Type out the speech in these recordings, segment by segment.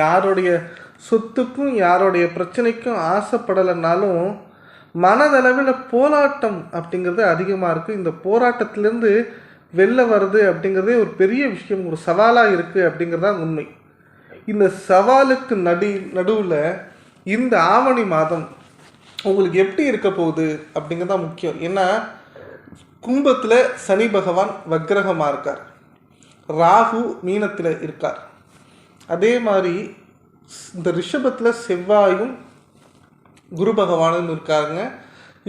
யாருடைய சொத்துக்கும் யாருடைய பிரச்சனைக்கும் ஆசைப்படலைனாலும் மனதளவில் போராட்டம் அப்படிங்கிறது அதிகமாக இருக்குது இந்த போராட்டத்திலேருந்து வெளில வருது அப்படிங்கிறதே ஒரு பெரிய விஷயம் ஒரு சவாலாக இருக்குது அப்படிங்கிறது தான் உண்மை. இந்த சவாலுக்கு நடு நடுவில் இந்த ஆவணி மாதம் உங்களுக்கு எப்படி இருக்க போகுது அப்படிங்கிறது தான் முக்கியம். ஏன்னா கும்பத்தில் சனி பகவான் வக்ரகமாக இருக்கார். ராகு மீனத்தில் இருக்கார். அதே மாதிரி இந்த ரிஷபத்தில் செவ்வாயும் குரு பகவானும் இருக்காருங்க.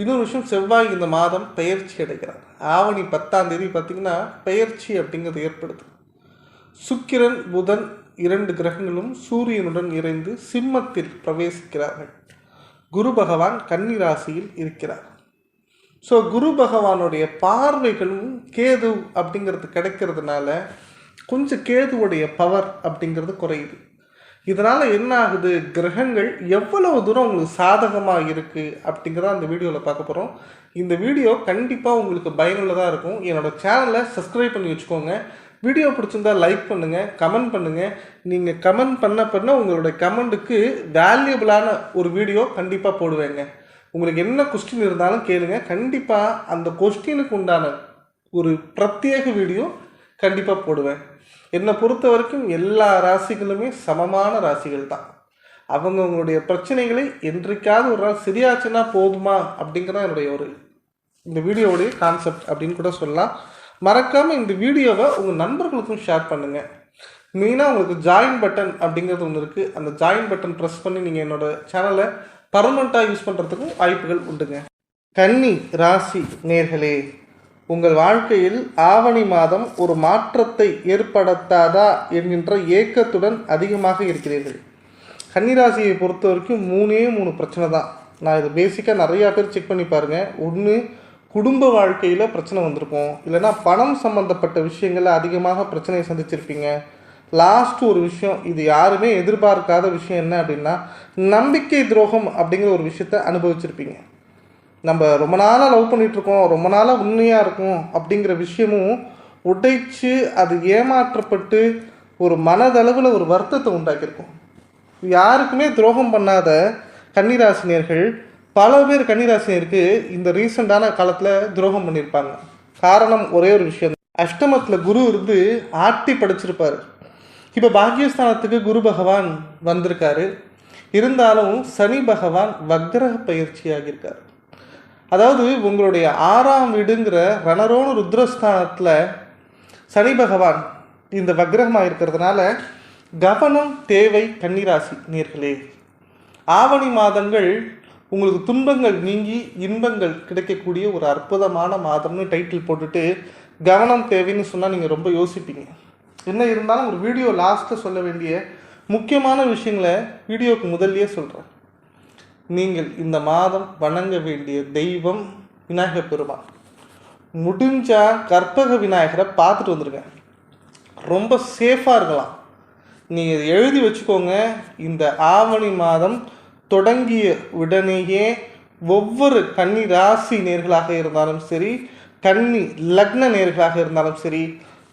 இன்னொரு விஷயம் செவ்வாய் இந்த மாதம் பெயர்ச்சி அடைகிறார். ஆவணி பத்தாம் தேதி பார்த்திங்கன்னா பெயர்ச்சி அப்படிங்கிறது ஏற்படுது. சுக்கிரன் புதன் இரண்டு கிரகங்களும் சூரியனுடன் இணைந்து சிம்மத்தில் பிரவேசிக்கிறார்கள். குரு பகவான் கன்னி ராசியில் இருக்கிறார். ஸோ குரு பகவானுடைய பார்வைகளும் கேது அப்படிங்கிறது கிடைக்கிறதுனால கொஞ்சம் கேதுவுடைய பவர் அப்படிங்கிறது குறையுது. இதனால் என்ன ஆகுது? கிரகங்கள் எவ்வளவு தூரம் உங்களுக்கு சாதகமாக இருக்குது அப்படிங்கிறத அந்த வீடியோவில் பார்க்க போகிறோம் இந்த வீடியோ கண்டிப்பாக உங்களுக்கு பயனுள்ளதாக இருக்கும். என்னோடய சேனலை சப்ஸ்கிரைப் பண்ணி வச்சுக்கோங்க. வீடியோ பிடிச்சிருந்தா லைக் பண்ணுங்கள் கமெண்ட் பண்ணுங்கள் நீங்கள் கமெண்ட் பண்ண பண்ண உங்களுடைய கமெண்ட்டுக்கு வேல்யூபிளான ஒரு வீடியோ கண்டிப்பாக போடுவேங்க. உங்களுக்கு என்ன கொஸ்டின் இருந்தாலும் கேளுங்க. கண்டிப்பாக அந்த கொஸ்டினுக்கு உண்டான ஒரு பிரத்யேக வீடியோ கண்டிப்பாக போடுவேன். என்னை பொறுத்த வரைக்கும் எல்லா ராசிகளுமே சமமான ராசிகள் தான் அவங்கவுங்களுடைய பிரச்சனைகளை என்றைக்காவது ஒரு நாள் சரியாச்சுன்னா போதுமா அப்படிங்கிறத என்னுடைய ஒரு இந்த வீடியோவுடைய கான்செப்ட் அப்படின்னு கூட சொல்லலாம். மறக்காமல் இந்த வீடியோவை உங்கள் நண்பர்களுக்கும் ஷேர் பண்ணுங்கள் மெயினாக உங்களுக்கு ஜாயின் பட்டன் அப்படிங்கிறது ஒன்று இருக்குது அந்த ஜாயின் பட்டன் ப்ரெஸ் பண்ணி நீங்கள் என்னோடய சேனலை பர்மனெண்ட்டாக யூஸ் பண்ணுறதுக்கும் வாய்ப்புகள் உண்டுங்க. கன்னி ராசி நேர்களே உங்கள் வாழ்க்கையில் ஆவணி மாதம் ஒரு மாற்றத்தை ஏற்படுத்தாதா என்கின்ற ஏக்கத்துடன் அதிகமாக இருக்கிறீர்கள். கன்னிராசியை பொறுத்த வரைக்கும் மூணே மூணு பிரச்சனை தான். நான் இது பேசிக்காக நிறையா பேர் செக் பண்ணி பாருங்கள் ஒன்று குடும்ப வாழ்க்கையில் பிரச்சனை வந்திருக்கும். இல்லைன்னா பணம் சம்மந்தப்பட்ட விஷயங்களில் அதிகமாக பிரச்சனையை சந்திச்சிருப்பீங்க. லாஸ்ட் ஒரு விஷயம் இது யாருமே எதிர்பார்க்காத விஷயம் என்ன அப்படின்னா நம்பிக்கை துரோகம் அப்படிங்கிற ஒரு விஷயத்த அனுபவிச்சிருப்பீங்க. நம்ம ரொம்ப நாளாக லவ் பண்ணிகிட்ருக்கோம் ரொம்ப நாளாக உண்மையாக இருக்கும் அப்படிங்கிற விஷயமும் உடைச்சு அது ஏமாற்றப்பட்டு ஒரு மனதளவில் ஒரு வருத்தத்தை உண்டாக்கியிருக்கும். யாருக்குமே துரோகம் பண்ணாத கன்னிராசினியர்கள் பல பேர் கன்னிராசினியருக்கு இந்த ரீசெண்டான காலத்தில் துரோகம் பண்ணியிருப்பாங்க. காரணம் ஒரே ஒரு விஷயம் அஷ்டமத்தில் குரு இருந்து ஆட்டி படிச்சிருப்பார். இப்போ பாக்கியஸ்தானத்துக்கு குரு பகவான் வந்திருக்காரு. இருந்தாலும் சனி பகவான் வக்ரக பயிற்சி ஆகியிருக்கார் அதாவது உங்களுடைய ஆறாம் வீடுங்கிற ரணரோண ருத்ரஸ்தானத்தில் சனி பகவான் இந்த வக்ரகமாக இருக்கிறதுனால கவனம் தேவை கன்னிராசி நேர்களே. ஆவணி மாதங்கள் உங்களுக்கு துன்பங்கள் நீங்கி இன்பங்கள் கிடைக்கக்கூடிய ஒரு அற்புதமான மாதம்னு டைட்டில் போட்டுட்டு கவனம் தேவைன்னு சொன்னால் நீங்கள் ரொம்ப யோசிப்பீங்க. என்ன இருந்தாலும் ஒரு வீடியோ லாஸ்ட்டில் சொல்ல வேண்டிய முக்கியமான விஷயங்களை வீடியோவுக்கு முதல்லையே சொல்கிறேன் நீங்கள் இந்த மாதம் வணங்க வேண்டிய தெய்வம் விநாயகர் பெருமான் முடிஞ்சால் கற்பக விநாயகரை பார்த்துட்டு வந்துடுங்க ரொம்ப சேஃபாக இருக்கலாம். நீங்கள் எழுதி வச்சுக்கோங்க. இந்த ஆவணி மாதம் தொடங்கிய உடனேயே ஒவ்வொரு கன்னி ராசி நேர்களாக இருந்தாலும் சரி கன்னி லக்ன நேர்களாக இருந்தாலும் சரி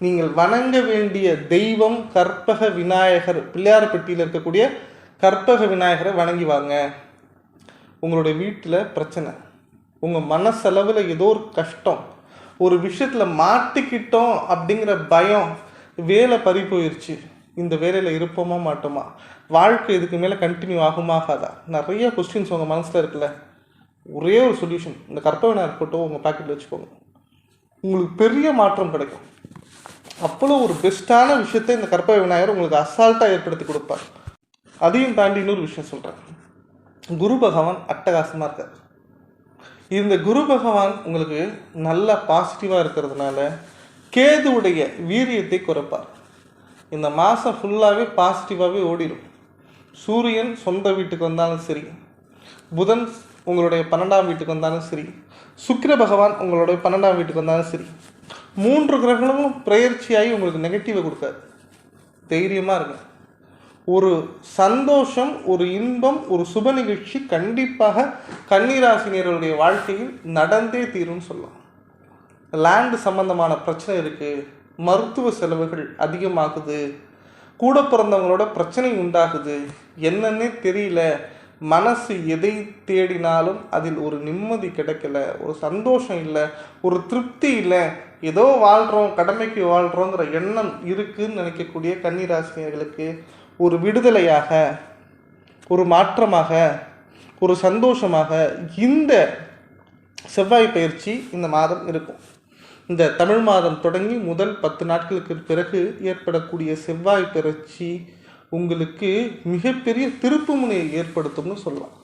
நீங்கள் வணங்க வேண்டிய தெய்வம் கற்பக விநாயகர் பிள்ளையார்பட்டியில் இருக்கக்கூடிய கற்பக விநாயகரை வணங்கி வாங்க. உங்களுடைய வீட்டில் பிரச்சனை. உங்கள் மனசளவில் ஏதோ ஒரு கஷ்டம். ஒரு விஷயத்தில் மாட்டிக்கிட்டோம் அப்படிங்கிற பயம் வேலை பறி போயிடுச்சு இந்த வேலையில் இருப்போமா மாட்டோமா? வாழ்க்கை இதுக்கு மேலே கண்டினியூ ஆகுமா ஆகாதா? நிறைய கொஸ்டின்ஸ் உங்கள் மனசில் இருக்குல்ல. ஒரே ஒரு சொல்யூஷன் இந்த கற்பவினார் போட்டோ உங்கள் பாக்கெட்டில் வச்சுக்கோங்க. உங்களுக்கு பெரிய மாற்றம் கிடைக்கும். அவ்வளோ ஒரு பெஸ்ட்டான விஷயத்தை இந்த கற்பக விநாயகர் உங்களுக்கு அசால்ட்டாக ஏற்படுத்தி கொடுப்பார். அதையும் தாண்டி இன்னொரு விஷயம் சொல்கிறேன் குரு பகவான் அட்டகாசமாக இருக்கார். இந்த குரு பகவான் உங்களுக்கு நல்லா பாசிட்டிவாக இருக்கிறதுனால கேதுவுடைய வீரியத்தை குறைப்பார். இந்த மாதம் ஃபுல்லாகவே பாசிட்டிவாகவே ஓடிடும் சூரியன் சொந்த வீட்டுக்கு வந்தாலும் சரி புதன் உங்களுடைய பன்னெண்டாம் வீட்டுக்கு வந்தாலும் சரி சுக்கிர பகவான் உங்களுடைய பன்னெண்டாம் வீட்டுக்கு வந்தாலும் சரி மூன்று கிரகங்களும் பிரயர்ச்சியாகி உங்களுக்கு நெகட்டிவை கொடுக்காது. தைரியமாக இருக்கும் ஒரு சந்தோஷம் ஒரு இன்பம் ஒரு சுப நிகழ்ச்சி கண்டிப்பாக கன்னிராசினியர்களுடைய வாழ்க்கையில் நடந்தே தீரும்னு சொல்லலாம். லேண்டு சம்பந்தமான பிரச்சனை இருக்குது மருத்துவ செலவுகள் அதிகமாகுது கூட பிறந்தவங்களோட பிரச்சனை உண்டாகுது என்னன்னே தெரியல மனசு எதை தேடினாலும் அதில் ஒரு நிம்மதி கிடைக்கல ஒரு சந்தோஷம் இல்லை ஒரு திருப்தி இல்லை ஏதோ வாழ்கிறோம் கடமைக்கு வாழ்கிறோங்கிற எண்ணம் இருக்குதுன்னு நினைக்கக்கூடிய கன்னிராசினியர்களுக்கு ஒரு விடுதலையாக ஒரு மாற்றமாக ஒரு சந்தோஷமாக இந்த செவ்வாய் பயிற்சி இந்த மாதம் இருக்கும். இந்த தமிழ் மாதம் தொடங்கி முதல் பத்து நாட்களுக்கு பிறகு ஏற்படக்கூடிய செவ்வாய் பயிற்சி உங்களுக்கு மிகப்பெரிய திருப்புமுனையை ஏற்படுத்தும்னு சொல்லலாம்.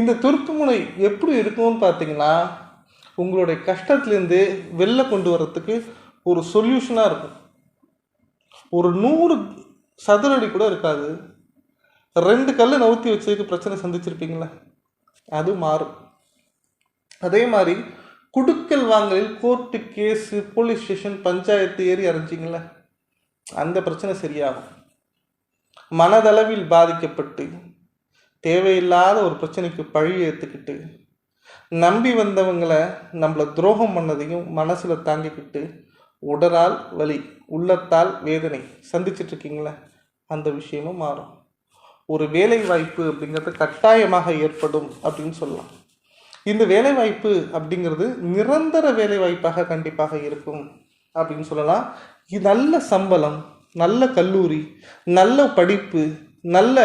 இந்த திருப்புமுனை எப்படி இருக்கும்னு பார்த்தீங்கன்னா உங்களுடைய கஷ்டத்துலேருந்து வெளில கொண்டு வரத்துக்கு ஒரு சொல்யூஷனாக இருக்கும். ஒரு நூறு சதுரடி கூட இருக்காது. ரெண்டு கல் நவுத்தி வச்சதுக்கு பிரச்சனை சந்திச்சிருப்பீங்களா? அது மாறும். அதே மாதிரி குடுக்கல் வாங்கலில் court case police station panchayat ஏறி அரைஞ்சிங்களா அந்த பிரச்சனை சரியாகும். மனதளவில் பாதிக்கப்பட்டு தேவையில்லாத ஒரு பிரச்சனைக்கு பழி ஏற்றுக்கிட்டு நம்பி வந்தவங்களை நம்மளை துரோகம் பண்ணதையும் மனசில் தாங்கிக்கிட்டு உடலால் வலி உள்ளத்தால் வேதனை சந்திச்சிட்ருக்கீங்களே அந்த விஷயமும் மாறும். ஒரு வேலை வாய்ப்பு அப்படிங்கிறது கட்டாயமாக ஏற்படும் அப்படின்னு சொல்லலாம். இந்த வேலை வாய்ப்பு அப்படிங்கிறது நிரந்தர வேலை வாய்ப்பாக கண்டிப்பாக இருக்கும் அப்படின்னு சொல்லலாம். இது நல்ல சம்பளம் நல்ல கல்லூரி நல்ல படிப்பு நல்ல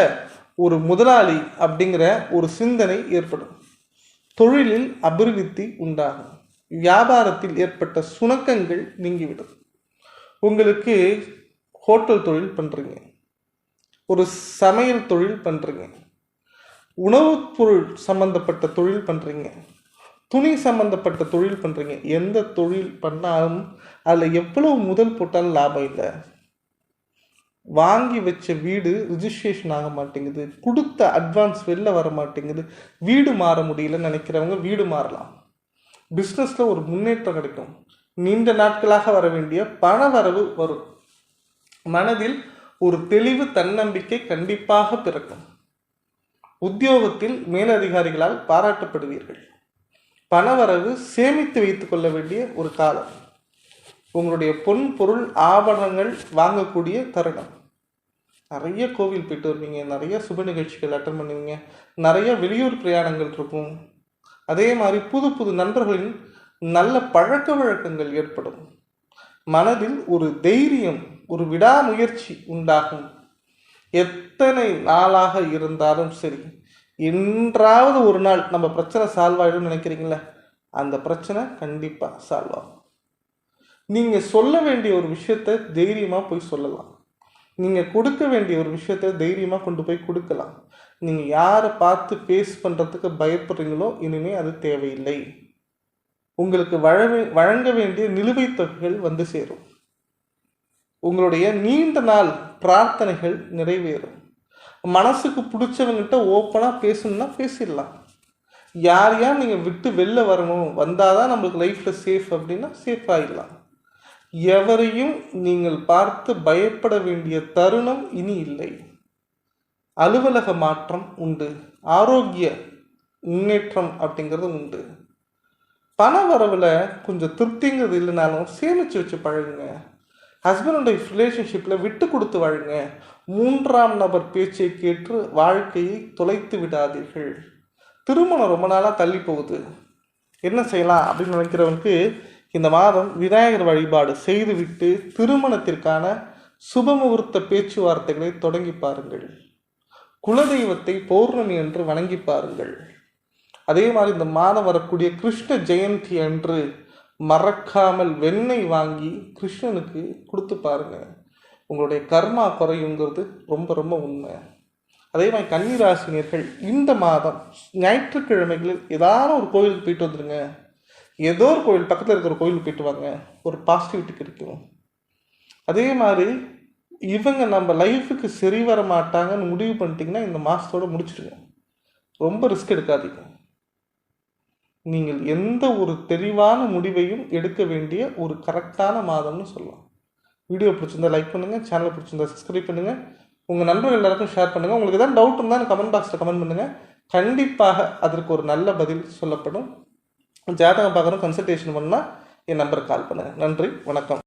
ஒரு முதலாளி அப்படிங்கிற ஒரு சிந்தனை ஏற்படும். தொழிலில் அபிவிருத்தி உண்டாகும். வியாபாரத்தில் ஏற்பட்ட சுணக்கங்கள் நீங்கிவிடும். உங்களுக்கு ஹோட்டல் தொழில் பண்ணுறீங்க ஒரு சமையல் தொழில் பண்ணுறீங்க உணவுப் பொருள் சம்மந்தப்பட்ட தொழில் பண்ணுறீங்க துணி சம்மந்தப்பட்ட தொழில் பண்ணுறீங்க எந்த தொழில் பண்ணாலும் அதில் எவ்வளவு முதல் போட்டாலும் லாபம் இல்லை. வாங்கி வச்ச வீடு ரிஜிஸ்ட்ரேஷன் ஆக மாட்டேங்குது. கொடுத்த அட்வான்ஸ் வெளில வர மாட்டேங்குது. வீடு மாற முடியலன்னு நினைக்கிறவங்க வீடு மாறலாம். பிஸ்னஸில் ஒரு முன்னேற்றம் கிடைக்கும். நீண்ட நாட்களாக வர வேண்டிய பண வரவு வரும். மனதில் ஒரு தெளிவு தன்னம்பிக்கை கண்டிப்பாக பிறக்கும். உத்தியோகத்தில் மேலதிகாரிகளால் பாராட்டப்படுவீர்கள். பணவரவு சேமித்து வைத்துக் கொள்ள வேண்டிய ஒரு காலம். உங்களுடைய பொன் பொருள் ஆபரணங்கள் வாங்கக்கூடிய தருணம். நிறைய கோவில் போயிட்டு வருவீங்க. நிறைய சுப நிகழ்ச்சிகள் அட்டன் பண்ணுவீங்க. நிறைய வெளியூர் பிரயாணங்கள் இருக்கும். அதே மாதிரி புது புது நண்பர்களின் நல்ல பழக்க வழக்கங்கள் ஏற்படும். மனதில் ஒரு தைரியம் ஒரு விடாமுயற்சி உண்டாகும். எத்தனை நாளாக இருந்தாலும் சரி என்றாவது ஒரு நாள் நம்ம பிரச்சனை சால்வ் ஆகிடும் நினைக்கிறீங்களே? அந்த பிரச்சனை கண்டிப்பாக சால்வ் ஆகும். நீங்கள் சொல்ல வேண்டிய ஒரு விஷயத்த தைரியமாக போய் சொல்லலாம். நீங்கள் கொடுக்க வேண்டிய ஒரு விஷயத்த தைரியமாக கொண்டு போய் கொடுக்கலாம். நீங்கள் யாரை பார்த்து பேஸ் பண்ணுறதுக்கு பயப்படுறீங்களோ இனிமே அது தேவையில்லை. உங்களுக்கு வழங்க வழங்க வேண்டிய நிலுவைத் தொகைகள் வந்து சேரும். உங்களுடைய நீண்ட நாள் பிரார்த்தனைகள் நிறைவேறும். மனசுக்கு பிடிச்சவங்ககிட்ட ஓப்பனாக பேசணும்னா பேசிடலாம். யார் யார் நீங்கள் விட்டு வெளில வரணும் வந்தால் தான் நம்மளுக்கு லைஃப்பில் சேஃப் அப்படின்னா சேஃப் ஆகிடலாம் எவரையும் நீங்கள் பார்த்து பயப்பட வேண்டிய தருணம் இனி இல்லை. அலுவலக மாற்றம் உண்டு. ஆரோக்கிய முன்னேற்றம் அப்படிங்கிறது உண்டு. பண வரவில் கொஞ்சம் திருப்திங்கிறது இல்லைனாலும் சேமித்து வச்சு பழகுங்க. ஹஸ்பண்ட் ஒய்ஃப் ரிலேஷன்ஷிப்பில் விட்டு கொடுத்து வாழுங்க. மூன்றாம் நபர் பேச்சை கேட்டு வாழ்க்கையை தொலைத்து விடாதீர்கள். திருமணம் ரொம்ப நாளாக தள்ளி போகுது. என்ன செய்யலாம் அப்படின்னு நினைக்கிறவனுக்கு இந்த மாதம் விநாயகர் வழிபாடு செய்துவிட்டு திருமணத்திற்கான சுபமுகூர்த்த பேச்சுவார்த்தைகளை தொடங்கி பாருங்கள். குலதெய்வத்தை பௌர்ணமி என்று வணங்கி பாருங்கள். அதே மாதிரி இந்த மாதம் வரக்கூடிய கிருஷ்ண ஜெயந்தி அன்று மறக்காமல் வெண்ணெய் வாங்கி கிருஷ்ணனுக்கு கொடுத்து பாருங்கள் உங்களுடைய கர்மா குறையுங்கிறது ரொம்ப ரொம்ப உண்மை. அதே மாதிரி கன்னிராசினியர்கள் இந்த மாதம் ஞாயிற்றுக்கிழமைகளில் ஏதாவது ஒரு கோயிலுக்கு போயிட்டு வந்துடுங்க ஏதோ ஒரு கோயில் பக்கத்தில் இருக்கிற ஒரு கோயிலுக்கு போயிட்டு வாங்க. ஒரு பாசிட்டிவிட்டி கிடைக்கும். அதே மாதிரி இவங்க நம்ம லைஃபுக்கு சரி வர மாட்டாங்கன்னு முடிவு பண்ணிட்டீங்கன்னா இந்த மாதத்தோடு முடிச்சுடுங்க. ரொம்ப ரிஸ்க் எடுக்காதீங்க. நீங்கள் எந்த ஒரு தெளிவான முடிவையும் எடுக்க வேண்டிய ஒரு கரெக்டான மாதம்னு சொல்லலாம். வீடியோ பிடிச்சிருந்தா லைக் பண்ணுங்கள் சேனல் பிடிச்சிருந்தா சப்ஸ்கிரைப் பண்ணுங்கள் உங்கள் நண்பர்கள் எல்லாருக்கும் ஷேர் பண்ணுங்கள் உங்களுக்கு எதாவது டவுட் இருந்தால் கமெண்ட் பாக்ஸில் கமெண்ட் பண்ணுங்கள் கண்டிப்பாக அதற்கு ஒரு நல்ல பதில் சொல்லப்படும். ஜாதகம் பார்க்குறோம் கன்சல்டேஷன் பண்ணால் என் நம்பருக்கு கால் பண்ணுங்கள் நன்றி வணக்கம்.